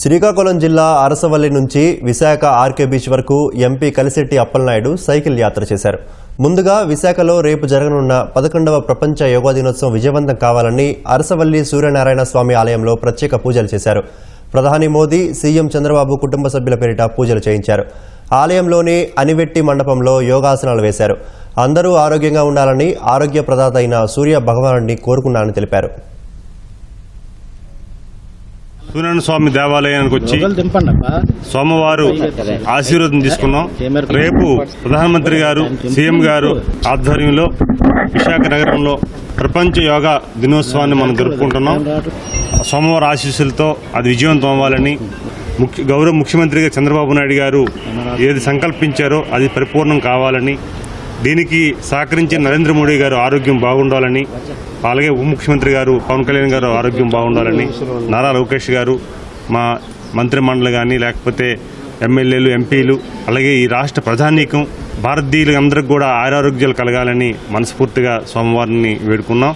శ్రీకాకుళం జిల్లా అరసవల్లి నుంచి Visakha RK beach వరకు ఎంపీ కలిశెట్టి అప్పలనాయుడు సైకిల్ యాత్ర చేశారు. ముందుగా విశాఖలో రేపు జరగనున్న పదకొండవ ప్రపంచ యోగా దినోత్సవం విజయవంతం కావాలని అరసవల్లి సూర్యనారాయణ స్వామి ఆలయంలో ప్రత్యేక పూజలు చేశారు. ప్రధాని మోదీ సీఎం చంద్రబాబు కుటుంబ సభ్యుల పేరిట పూజలు చేయించారు. ఆలయంలోని అనివెట్టి మండపంలో యోగాసనాలు వేశారు. అందరూ ఆరోగ్యంగా ఉండాలని ఆరోగ్య ప్రదాత అయిన సూర్య భగవానుడిని కోరుకున్నానని తెలిపారు. సూర్యనారాయణ స్వామి దేవాలయానికి వచ్చి సోమవారం ఆశీర్వాదం తీసుకున్నాం. రేపు ప్రధానమంత్రి గారు సీఎం గారు ఆధ్వర్యంలో విశాఖ నగరంలో ప్రపంచ యోగా దినోత్సవాన్ని మనం జరుపుకుంటున్నాం. సోమవారం ఆశీస్సులతో అది విజయవంతం అవ్వాలని ముఖ్య గౌరవ ముఖ్యమంత్రిగా చంద్రబాబు నాయుడు గారు ఏది సంకల్పించారో అది పరిపూర్ణం కావాలని దీనికి సహకరించిన నరేంద్ర మోడీ గారు ఆరోగ్యం బాగుండాలని అలాగే ఉప ముఖ్యమంత్రి గారు పవన్ కళ్యాణ్ గారు ఆరోగ్యం బాగుండాలని నారా లోకేష్ గారు మా మంత్రి మండలి కానీ లేకపోతే ఎమ్మెల్యేలు ఎంపీలు అలాగే ఈ రాష్ట్ర ప్రధానికం భారతీయులందరికీ కూడా ఆరోగ్యాలు కలగాలని మనస్ఫూర్తిగా సోమవారాన్ని వేడుకున్నాం.